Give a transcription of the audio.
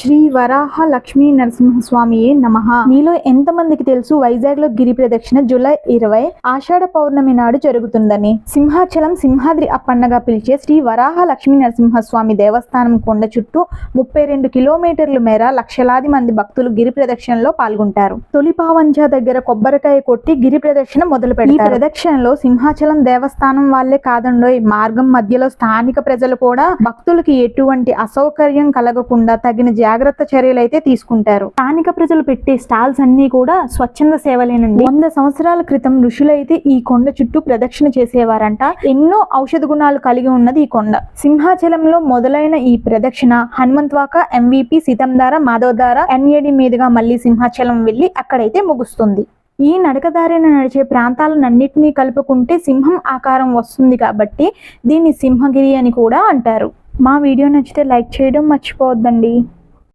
శ్రీ వరాహ లక్ష్మీ నరసింహస్వామియే నమ. మీలో ఎంతమందికి తెలుసు వైజాగ్లో గిరి ప్రదక్షిణ జూలై ఇరవై ఆషాఢ పౌర్ణమి నాడు జరుగుతుందని? సింహాచలం సింహాద్రి అప్పన్నగా పిలిచే శ్రీ వరాహ లక్ష్మీ నరసింహస్వామి దేవస్థానం కొండ చుట్టూ ముప్పై రెండు కిలోమీటర్ల మేర లక్షలాది మంది భక్తులు గిరి ప్రదక్షిణలో పాల్గొంటారు. తొలి పావంజ దగ్గర కొబ్బరికాయ కొట్టి గిరి ప్రదక్షిణ మొదలు పెడతారు. ఈ ప్రదక్షిణలో సింహాచలం దేవస్థానం వాళ్ళే ఈ మార్గం మధ్యలో స్థానిక ప్రజలు కూడా భక్తులకి ఎటువంటి అసౌకర్యం కలగకుండా తగిన జాగ్రత్త చర్యలు అయితే తీసుకుంటారు. స్థానిక ప్రజలు పెట్టే స్టాల్స్ అన్ని కూడా స్వచ్ఛంద సేవలేనండి. వంద సంవత్సరాల క్రితం ఋషులైతే ఈ కొండ చుట్టూ ప్రదక్షిణ చేసేవారంట. ఎన్నో ఔషధ గుణాలు కలిగి ఉన్నది ఈ కొండ. సింహాచలంలో మొదలైన ఈ ప్రదక్షిణ హనుమంత్వాక ఎంవిపి సీతంధార మాధవధార ఎన్ఏడి మీదుగా మళ్ళీ సింహాచలం వెళ్ళి అక్కడైతే ముగుస్తుంది. ఈ నడకదారిన నడిచే ప్రాంతాలన్నింటినీ కలుపుకుంటే సింహం ఆకారం వస్తుంది కాబట్టి దీన్ని సింహగిరి అని కూడా అంటారు. మా వీడియో నచ్చితే లైక్ చేయడం మర్చిపోవద్దండి.